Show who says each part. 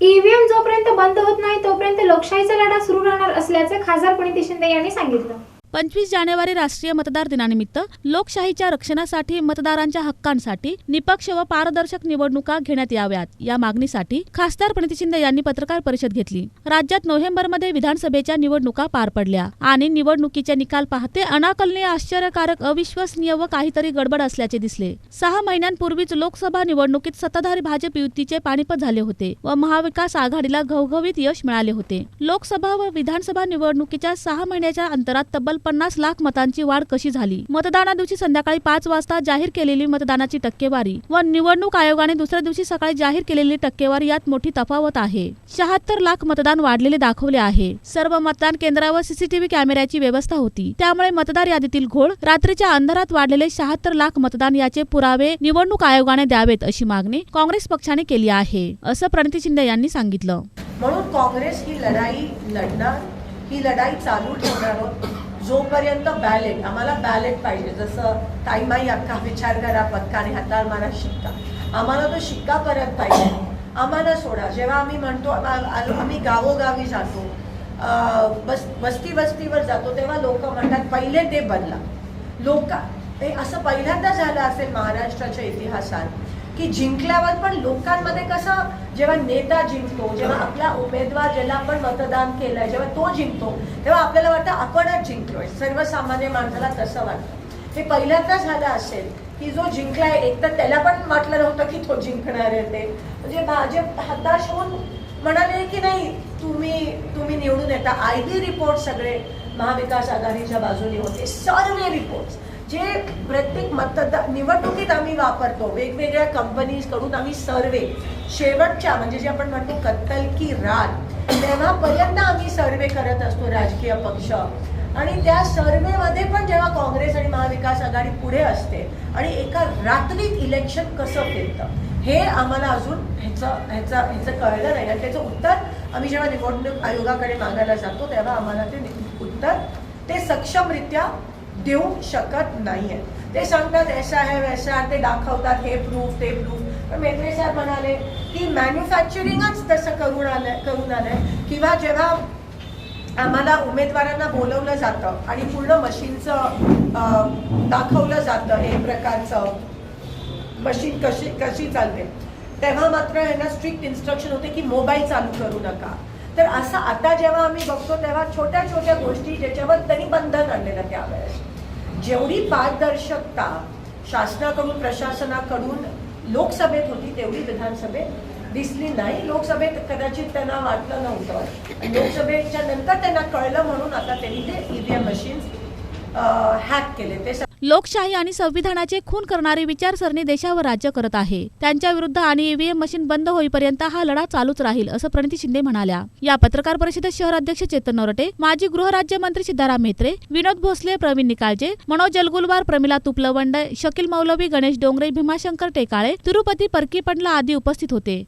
Speaker 1: EVM जोपर्यंत बंद होत नाही तोपर्यंत लोकशाहीचा लढा सुरू राहणार असल्याचे खासदार प्रणिती शिंदे यांनी सांगितलं.
Speaker 2: पंचवीस जानेवारी राष्ट्रीय मतदार दिनानिमित्त लोकशाहीच्या रक्षणासाठी मतदारांच्या हक्कांसाठी निपक्ष व पारदर्शक निवडणुका घेण्यात याव्यात. या मागणीसाठी खासदार प्रणिती शिंदे यांनी पत्रकार परिषद घेतली. राज्यात नोव्हेंबरमध्ये विधानसभेच्या निवडणुका पार पडल्या आणि निवडणुकीचे निकाल पाहते अनाकलनीय आश्चर्यकारक अविश्वसनीय व काहीतरी गडबड असल्याचे दिसले. सहा महिन्यांपूर्वीच लोकसभा निवडणुकीत सत्ताधारी भाजप युतीचे पाणीपत झाले होते व महाविकास आघाडीला घवघवीत यश मिळाले होते. लोकसभा व विधानसभा निवडणुकीच्या सहा महिन्याच्या अंतरात तब्बल पन्नास लाख मतांची वाढ कशी झाली? मतदाना दिवशी संध्याकाळी पाच वाजता जाहीर केलेली मतदानाची टक्केवारी व निवडणूक आयोगाने दुसऱ्या दिवशी सकाळी जाहीर केलेली टक्केवारी यात मोठी तफावत आहे. शहात्तर लाख मतदान वाढलेले दाखवले आहे. सर्व मतदान केंद्रावर सीसीटीव्ही कॅमेऱ्याची व्यवस्था होती. त्यामुळे मतदार यादीतील घोळ रात्रीच्या अंधारात वाढलेले शहात्तर लाख मतदान याचे पुरावे निवडणूक आयोगाने द्यावेत अशी मागणी काँग्रेस पक्षाने केली आहे असं प्रणिती शिंदे यांनी सांगितलं.
Speaker 3: म्हणून काँग्रेस ही लढाई लढणार ही लढाई चालू ठेवणार जोपर्यंत बॅलेट आम्हाला बॅलेट पाहिजे जसं ताईमाई अख्खा विचार करा पत्काने हाताळ मारा शिक्का. आम्हाला तो शिक्का परत पाहिजे. आम्हाला सोडा. जेव्हा आम्ही म्हणतो आम्ही गावोगावी जातो बस बस्ती बस्तीवर जातो तेव्हा लोक म्हणतात पहिले ते बदला. लोक ते असं पहिल्यांदा झालं असेल महाराष्ट्राच्या इतिहासात. की जिंकल्यावर पण लोकांमध्ये कसं जेव्हा नेता जिंकतो जेव्हा आपला उमेदवार ज्याला आपण मतदान केलंय जेव्हा तो जिंकतो तेव्हा आपल्याला वाटतं आपणच जिंकलोय. सर्वसामान्य माणसाला तसं वाटतं. हे पहिल्यांदा झालं असेल की जो जिंकलाय एक तर त्याला पण वाटलं नव्हतं की तो जिंकणार आहे ते. म्हणजे भाजप हताश होऊन म्हणाले की नाही तुम्ही तुम्ही निवडून येता. आय बी रिपोर्ट सगळे महाविकास आघाडीच्या बाजूने होते. सर्वे रिपोर्ट जे प्रत्येक मतदार निवडणुकीत आम्ही वापरतो वेगवेगळ्या कंपनीजकडून आम्ही सर्वे शेवटच्या म्हणजे जे आपण म्हणतो कत्तल की रात तेव्हापर्यंत आम्ही सर्वे करत असतो राजकीय पक्ष. आणि त्या सर्वेमध्ये पण जेव्हा काँग्रेस आणि महाविकास आघाडी पुढे असते आणि एका रात्रीत इलेक्शन कसं फिरतं हे आम्हाला अजून ह्याचं ह्याचं ह्याचं कळलं नाही. आणि त्याचं उत्तर आम्ही जेव्हा निवडणूक आयोगाकडे मागायला जातो तेव्हा आम्हाला ते उत्तर ते सक्षमरित्या देऊ शकत नाही आहेत ते सांगतात ऐसा आहे वैसा ते दाखवतात हे प्रूफ ते प्रूफ पण मेत्रे साहेब म्हणाले की मॅन्युफॅक्चरिंगच तसं करून आलं करून आलंय. किंवा जेव्हा आम्हाला उमेदवारांना बोलवलं जातं आणि पूर्ण मशीनचं दाखवलं जातं हे प्रकारचं मशीन कशी कशी चालते तेव्हा मात्र यांना स्ट्रिक्ट इन्स्ट्रक्शन होते की मोबाईल चालू करू नका. तर असं आता जेव्हा आम्ही बघतो तेव्हा छोट्या छोट्या गोष्टी ज्याच्यावर तरी बंधन आणलेलं त्यावेळेस. जेवढी पारदर्शकता शासनाकडून प्रशासनाकडून लोकसभेत होती तेवढी विधानसभेत दिसली नाही. लोकसभेत कदाचित त्यांना वाटलं नव्हतं. लोकसभेच्या नंतर त्यांना कळलं म्हणून आता त्यांनी ते ईव्हीएम मशीन्स हॅक केले. ते
Speaker 2: लोकशाही आणि संविधानाचे खून करणारी विचारसरणी देशावर राज्य करत आहे. त्यांच्या विरुद्ध आणि ईव्हीएम मशीन बंद होईपर्यंत हा लढा चालूच राहील असं प्रणिती शिंदे म्हणाल्या. या पत्रकार परिषदेत शहराध्यक्ष चेतन नवरटे माजी गृहराज्यमंत्री सिद्धाराम म्हेत्रे विनोद भोसले प्रवीण निकाळजे मनोज जलगुलवार प्रमिला तुपलवंड शकील मौलवी गणेश डोंगरे भीमाशंकर टेकाळे तिरुपती परकी पंडला आदी उपस्थित होते.